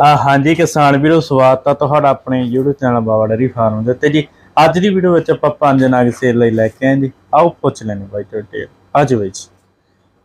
ਆ ਹਾਂਜੀ ਕਿਸਾਨ ਵੀਰੋ ਸਵਾਗਤ ਆ ਤੁਹਾਡਾ ਆਪਣੇ YouTube channel Baba dairy farm ਦੇ ਉੱਤੇ ਜੀ। ਅੱਜ ਦੀ ਵੀਡੀਓ ਵਿੱਚ ਆਪਾਂ ਪੰਜ ਨਾਗ ਸੇਲ ਲਈ ਲੈ ਕੇ ਆਏ ਜੀ। ਆਓ ਪੁੱਛ ਲੈਣੇ ਬਾਈ ਤੇ। ਡਿਟੇਲ ਅੱਜ ਬਾਈ ਜੀ।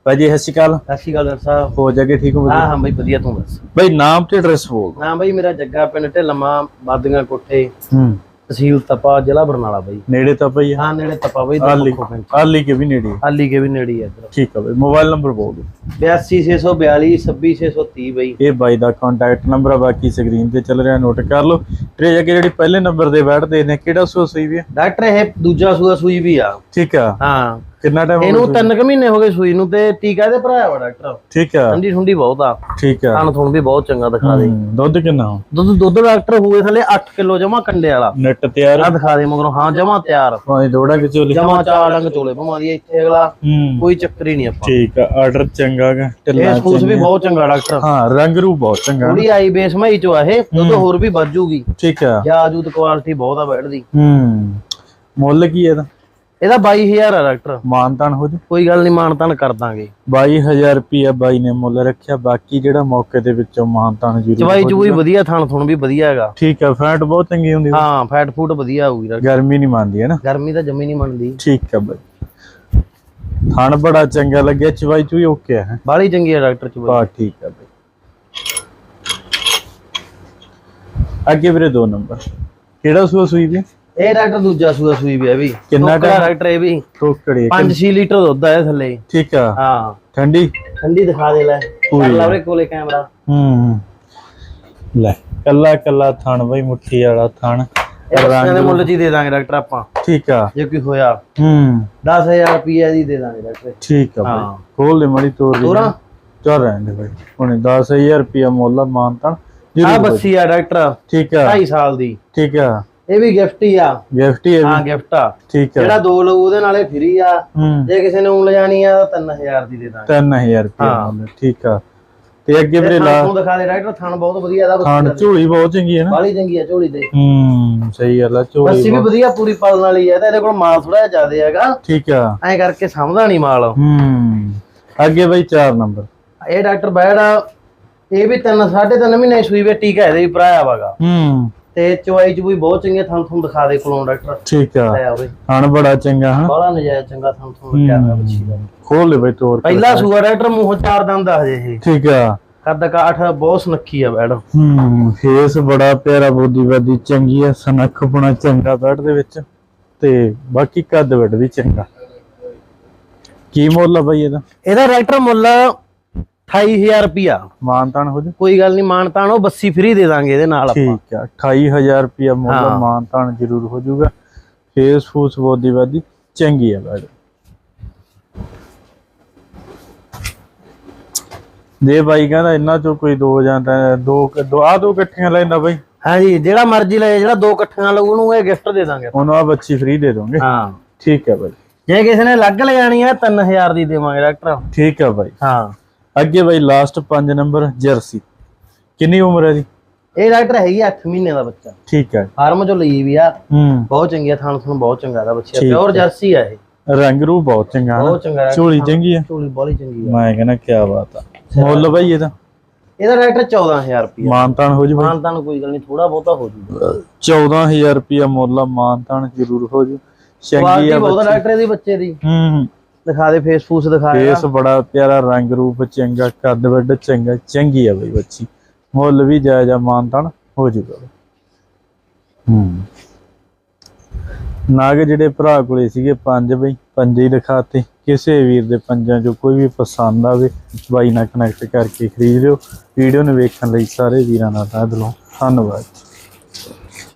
ਬਾਈ ਜੀ ਸਤਿ ਸ਼੍ਰੀ ਅਕਾਲ। ਸਤਿ ਸ਼੍ਰੀ ਅਕਾਲ ਸਾਹਿਬ। ਹੋ ਜਾਗੇ ਠੀਕ ਹੋ ਹਾਂ ਹਾਂ ਬਈ ਵਧੀਆ ਤੂੰ ਦੱਸ। ਬਾਈ ਨਾਮ ਤੇ ਐਡਰੈਸ ਬੋਲ। ਨਾ ਬਈ ਮੇਰਾ ਜੱਗਾ ਪਿੰਡ ਢਿੱਲਮਾ ਬਾਦੀਆਂ ਕੋਠੇ। ਹੂੰ। ਤਹਿਸੀਲ ਤਪਾ ਜ਼ਿਲ੍ਹਾ ਬਰਨਾਲਾ ਬਈ। ਨੇੜੇ ਤਾਂ ਪਈ ਹਾਂ ਨੇੜੇ ਤਪਾ ਬਈ ਆਲੀ ਮੁੱਖੋ ਪਿੰਡ ਆਲੀ ਕੇ ਵੀ ਨੇੜੇ। ਆਲੀ ਕੇ ਵੀ ਨੇੜੇ ਹੀ ਇੱਧਰ। ਠੀਕ ਆ ਬਾਈ ਮੋਬਾਈਲ ਨੰਬਰ ਬੋਲ ਦਿਓ। 82642 26630 ਬਈ। ਇਹ ਬਾਈ ਦਾ ਕੰਟੈਕਟ ਨੰਬਰ ਆ ਬਾਕੀ ਸਕਰੀਨ ਤੇ ਚੱਲ ਰਿਹਾ ਨੋਟ ਕਰ ਲਓ। ਤੇ ਅੱਗੇ ਜਿਹੜੀ ਪਹਿਲੇ ਨੰਬਰ ਦੇ ਬੈਠਦੇ ਨੇ ਕਿਹੜਾ ਸੂ ਸਹੀ ਵੀ ਆ? ਡਾਕਟਰ ਇਹ ਦੂਜਾ ਸੂਆ ਸੂਈ ਵੀ ਆ। ਠੀਕ ਆ। ਹਾਂ। ਕਿੰਨਾ ਟਾਈਮ ਇਹਨੂੰ ਤਿੰਨ ਕੁ ਮਹੀਨੇ ਹੋ ਗਏ ਸੂਈ ਨੂੰ ਤੇ ਟੀਕਾ ਦੇ ਭਰਾਇਆ ਵਾ ਡਾਕਟਰ ਠੀਕ ਆ। ਠੰਡੀ ਠੁੰਡੀ ਬਹੁਤ ਆ। ਠੀਕ ਆ। ਖਾਣ ਵੀ ਬਹੁਤ ਚੰਗਾ ਦਿਖਾ ਦੇ। ਹੂੰ, ਦੁੱਧ ਕਿੰਨਾ ਦੁੱਧ ਦੁੱਧ ਡਾਕਟਰ ਹੋਏ ਥਲੇ 8 ਕਿਲੋ ਜਮਾ ਕੰਡੇ ਵਾਲਾ। ਨੈਟ ਤਿਆਰ। ਆ ਦਿਖਾ ਦੇ ਮਗਰੋਂ ਹਾਂ ਜਮਾ ਤਿਆਰ। ਪਾਣੀ ਦੋੜਾ ਕਿ ਚੋਲੀ ਜਮਾ ਚਾਰ ਡੰਗ ਚੋਲੇ ਭਮਾ ਦੀ ਇੱਥੇ ਅਗਲਾ। ਹੂੰ। ਕੋਈ ਚੱਕਰ ਹੀ ਨਹੀਂ ਆਪਾਂ। ਠੀਕ ਆ ਆਰਡਰ ਚੰਗਾ ਗਾ ਢਿੱਲਾ ਇਹ ਸੂਸ ਵੀ ਬਹੁਤ ਚੰਗਾ ਡਾਕਟਰ ਹਾਂ ਰੰਗ ਰੂ ਬਹੁਤ ਚੰਗਾ ਥੋੜੀ ਆਈ ਬੇਸ ਮਈ ਚੋ ਆ ਇਹ ਦੁੱਧ ਹੋਰ ਵੀ ਵੱਜੂਗੀ ਠੀਕ ਆ। ਜਾਜੂਤ ਕੁਆਲਿਟੀ ਬਹੁਤ ਆ ਬੈਠ ਦੀ ਹੂੰ। ਮੁੱਲ ਕੀ ਇਹਦਾ? ਇਹਦਾ 22000 ਆ ਡਾਕਟਰ। ਮਾਨਤਾਨ ਹੋ ਜੂ। ਕੋਈ ਗੱਲ ਨਹੀਂ ਮਾਨਤਾਨ ਕਰ ਦਾਂਗੇ। 22000 ਰੁਪਿਆ ਬਾਈ ਨੇ ਮੁੱਲ ਰੱਖਿਆ ਬਾਕੀ ਜਿਹੜਾ ਮੌਕੇ ਦੇ ਵਿੱਚੋਂ ਮਾਨਤਾਨ ਜਰੂਰ ਚਵਾਈ ਚੂਈ ਵਧੀਆ ਥਣ ਥੁਣ ਵੀ ਵਧੀਆ ਹੈਗਾ। ਠੀਕ ਆ ਫੈਟ ਬਹੁਤ ਚੰਗੀ ਹੁੰਦੀ। ਹਾਂ ਫੈਟ ਫੂਡ ਵਧੀਆ ਹੋਊਗੀ ਗਰਮੀ ਨਹੀਂ ਮੰਨਦੀ ਹੈ ਨਾ? ਗਰਮੀ ਤਾਂ ਜੰਮੀ ਨਹੀਂ ਮੰਨਦੀ। ਠੀਕ ਆ ਬਾਈ। ਥਣ ਬੜਾ ਚੰਗਾ ਲੱਗਿਆ ਚਵਾਈ ਚੂਈ ਓਕੇ ਹੈ? ਬਾਲੀ ਚੰਗੀ ਆ ਡਾਕਟਰ ਚਵਾਈ ਬਾ ਠੀਕ ਆ ਬਾਈ। ਅੱਗੇ ਵੀਰੇ ਦੋ ਨੰਬਰ। ਕਿਹੜਾ ਸੂਆ ਸੂਈ ਵੀ ਇਹ ਡਾਕਟਰ ਦੂਜਾ ਸੂਆ ਸੂਈ ਵੀ ਆ ਵੀ। ਕਿੰਨਾ ਟੋਕਰਾ ਡਾਕਟਰ ਇਹ ਵੀ। ਟੋਕੜੀ 5-6 ਲੀਟਰ ਦੁੱਧ ਆ ਇਹ ਥੱਲੇ। ਠੀਕ ਆ। ਹਾਂ। ਠੰਡੀ? ਠੰਡੀ ਦਿਖਾ ਦੇ ਲੈ। ਕਰ ਲਾ ਵੀਰੇ ਕੋਲੇ ਕੈਮਰਾ। ਹੂੰ। ਲੈ ਕੱਲਾ ਕੱਲਾ ਥਣ ਬਈ ਮੁੱਠੀ ਵਾਲਾ ਥਣ। ਇਹ ਬੱਚਿਆਂ ਦੇ ਮੁੱਲ ਹੀ ਦੇ ਦਾਂਗੇ ਡਾਕਟਰ ਆਪਾਂ। ਠੀਕ ਆ। ਜੇ ਕੋਈ ਹੋਇਆ। ਹੂੰ। 10000 ਰੁਪਏ ਦੀ ਦੇ ਦਾਂਗੇ ਡਾਕਟਰ। ਠੀਕ ਆ ਹਾਂ। ਬਈ ਖੋਲ ਦੇ ਮੜੀ ਤੋਰ ਦੇ ਤੋਰਾਂ? ਚੱਲ ਰਹਿਣ ਦੇ ਬਈ। ਹੁਣੇ 10000 ਰੁਪਿਆ ਮੁੱਲ ਮਾਨਤਾਨ। ਆ ਬੱਸੀ ਆ ਡਾਕਟਰ। ਠੀਕ ਆ। 2.5 ਸਾਲ ਦੀ। ਠੀਕ ਆ। ਇਹ ਵੀ ਗਿਫਟ ਹੀ ਆ। ਗਿਫਟ ਹੀ ਹੈ ਹਾਂ ਗਿਫਟ ਆ। ਠੀਕ ਆ। ਜਿਹੜਾ ਦੋ ਲਊ ਉਹਦੇ ਨਾਲੇ ਫ੍ਰੀ ਆ। ਹੂੰ। ਜੇ ਕਿਸੇ ਨੇ ਉਂ ਲਿਜਾਣੀ ਆ ਤਾਂ 3000 ਦੀ ਦੇ ਦਾਂਗੇ। 3000 ਰੁਪਿਆ ਹਾਂ। ਠੀਕ ਆ। ਤੇ ਅੱਗੇ ਵੀਰੇ ਲਾ ਨੂੰ ਦਿਖਾ ਦੇ ਡਾਕਟਰ ਥਣ ਬਹੁਤ ਵਧੀਆ ਇਹਦਾ ਥਣ ਝੋਲੀ ਬਹੁਤ ਚੰਗੀ ਹੈ ਨਾ। ਬਾਲੀ ਚੰਗੀ ਆ ਝੋਲੀ ਤੇ। ਹੂੰ ਸਹੀ ਗੱਲ ਆ ਝੋਲੀ ਬੱਸੀ ਵੀ ਵਧੀਆ ਪੂਰੀ ਪਾਲਣ ਵਾਲੀ ਆ ਤੇ ਇਹਦੇ ਕੋਲ ਮਾਲ ਥੋੜਾ ਜ਼ਿਆਦਾ ਹੈਗਾ। ਠੀਕ ਆ। ਐਂ ਕਰਕੇ ਸਮਝਦਾ ਨਹੀਂ ਮਾਲ ਹੂੰ ਅੱਗੇ ਬਈ 4 ਨੰਬਰ। ਇਹ ਡਾਕਟਰ ਬੈੜ ਇਹ ਵੀ ਤਿੰਨ ਸਾਢੇ ਤਿੰਨ ਮਹੀਨੇ ਸੂਈ ਵੇ ਟੀਕਾ ਇਹਦੇ ਵੀ ਭਰਾਇਆ ਵਾਗਾ ਹੂੰ। ਤੇ ਚਵਾਈ ਚ ਵੀ ਬਹੁਤ ਚੰਗੇ ਥਣ ਥਣ ਦਿਖਾ ਦੇ ਕੋਲੋਂ ਡਾਕਟਰ। ਠੀਕ ਆ। ਆਇਆ ਹਣ ਬੜਾ ਚੰਗਾ ਹਾਂ ਬੜਾ ਨਜਾਇਜ਼ ਚੰਗਾ ਥਣ ਥਣ ਲੱਗਿਆ ਹੋਇਆ ਬੱਚੀ ਦਾ। ਖੋਲ ਲੈ ਬਈ ਤੋਰ। ਪਹਿਲਾ ਸੂਆ ਡਾਕਟਰ ਮੂੰਹ ਚਾਰ ਦੰਦ ਆ ਹਜੇ ਇਹ। ਠੀਕ ਆ। ਕੱਦ ਕਾਠ ਬਹੁਤ ਸੁਨੱਖੀ ਆ ਬੈੜ ਹੂੰ ਫੇਸ ਬੜਾ ਪਿਆਰਾ ਬੋਦੀ ਬਾਦੀ ਚੰਗੀ ਆ ਸਨੱਖ ਬਣਾ ਚੰਗਾ ਬੈਡ ਦੇ ਵਿੱਚ। ਤੇ ਬਾਕੀ ਕੱਦ ਵੱਡ ਵੀ ਚੰਗਾ। ਕੀ ਮੁੱਲ ਆ ਬਈ ਇਹਦਾ? ਇਹਦਾ ਡਾਕਟਰ ਮੁੱਲ 28000 ਰੁਪਿਆ ਮਾਨਤਾਨ ਹੋ ਜਾ। ਕੋਈ ਗੱਲ ਨਹੀਂ ਮਾਨਤਾਨ ਉਹ ਬੱਸੀ ਫ੍ਰੀ ਦੇ ਦਾਂਗੇ ਇਹਦੇ ਨਾਲ ਆਪਾਂ। ਠੀਕ ਆ 28000 ਰੁਪਿਆ ਮੁੱਲ ਹਾਂ। ਮਾਨਤਾਨ ਜ਼ਰੂਰ ਹੋ ਜਾਊਗਾ। ਫੇਸ ਫੂਸ ਬੋਦੀ ਬਾਦੀ ਚੰਗੀ ਆ ਬੈਡ ਦੇ ਬਾਈ ਕਹਿੰਦਾ ਇਹਨਾਂ ਚੋਂ ਕੋਈ ਦੋ ਜਾਂਦਾ ਦੋ ਦੋ ਆ ਦੋ ਇਕੱਠੀਆਂ ਲੈਂਦਾ ਬਾਈ। ਹਾਂਜੀ ਜਿਹੜਾ ਮਰਜ਼ੀ ਲੈ ਜਿਹੜਾ ਦੋ ਇਕੱਠੀਆਂ ਲਊ ਉਹਨੂੰ ਇਹ ਗਿਫਟ ਦੇ ਦਾਂਗੇ ਉਹਨੂੰ ਆ ਬੱਚੀ ਫ੍ਰੀ ਦੇ ਦੋਗੇ। ਹਾਂ। ਠੀਕ ਹੈ ਬਾਈ। ਜੇ ਕਿਸੇ ਨੇ ਲੱਗ ਲੈਣੀ ਆ 3000 ਦੀ ਦੇਵਾਂਗੇ ਡਾਕਟਰ। ਠੀਕ ਹੈ ਬਾਈ। ਹਾਂ। ਅੱਗੇ ਬਾਈ ਲਾਸਟ 5 ਨੰਬਰ ਜਰਸੀ। ਕਿੰਨੀ ਉਮਰ ਹੈ ਦੀ ਇਹ ਡਾਕਟਰ ਹੈਗੀ 8 ਮਹੀਨੇ ਦਾ ਬੱਚਾ। ਠੀਕ ਹੈ। ਫਾਰਮ ਚੋਂ ਲਈ ਵੀ ਆ। ਬਹੁਤ ਚੰਗੀ ਆ ਥਣ ਥਣ ਬਹੁਤ ਚੰਗਾ ਦਾ ਬੱਚਾ। ਪਿਓਰ ਜਰਸੀ ਆ ਇਹ। ਰੰਗ ਰੂ ਬਹੁਤ ਚੰਗਾ ਬਹੁਤ ਚੰਗਾ। ਝੋਲੀ ਚੰਗੀ ਹੈ ਝੋਲੀ ਬਹੁਤ ਚੰਗੀ ਆ। ਮੈਂ ਕਹਿੰਦਾ ਕੀ ਬਾਤ ਆ। ਮੁੱਲ ਬਾਈ ਇਹਦਾ? ਇਹਦਾ ਡਾਕਟਰ 14000 ਰੁਪਏ ਮਾਨਤਾਨ ਹੋ ਜੂ ਬਾਈ? ਮਾਨਤਾਂ ਨੂੰ ਕੋਈ ਗੱਲ ਨਹੀਂ ਥੋੜਾ ਬਹੁਤਾ ਹੋ ਜੂਗਾ 14000 ਰੁਪਿਆ ਮੁੱਲ ਆ ਮਾਨਤਾਨ ਜ਼ਰੂਰ ਹੋ ਜੂ। ਚੰਗੀ ਆ ਬਹੁਤ ਆ ਡਾਕਟਰ ਇਹਦੀ ਬੱਚੇ ਦੀ। ਹੂੰ। ਦਿਖਾ ਦੇ ਫੇਸ ਫੂਸ ਦਿਖਾ ਦੇ ਫੇਸ ਬੜਾ ਪਿਆਰਾ ਰੰਗ ਰੂਪ ਚੰਗਾ ਕੱਦ ਵੱਡ ਚੰਗਾ ਚੰਗੀ ਆ ਬਈ ਬੱਚੀ। ਮੁੱਲ ਵੀ ਜਾਇਜ਼ ਮਾਨਤਾਨ ਹੋ ਜੂਗਾ। ਹੂੰ। ਨਾਗ ਜਿਹੜੇ ਭਰਾ ਕੋਲੇ ਸੀਗੇ ਪੰਜ ਬਈ ਪੰਜੇ ਹੀ ਦਿਖਾਤੇ ਕਿਸੇ ਵੀਰ ਦੇ ਪੰਜਾਂ ਚੋਂ ਕੋਈ ਵੀ ਪਸੰਦ ਆਵੇ ਬਾਈ ਨਾਲ ਕਨੈਕਟ ਕਰਕੇ ਖਰੀਦ ਲਿਓ। ਵੀਡੀਓ ਨੂੰ ਵੇਖਣ ਲਈ ਸਾਰੇ ਵੀਰਾਂ ਦਾ ਤਹਿ ਦਿਲੋਂ। ਧੰਨਵਾਦ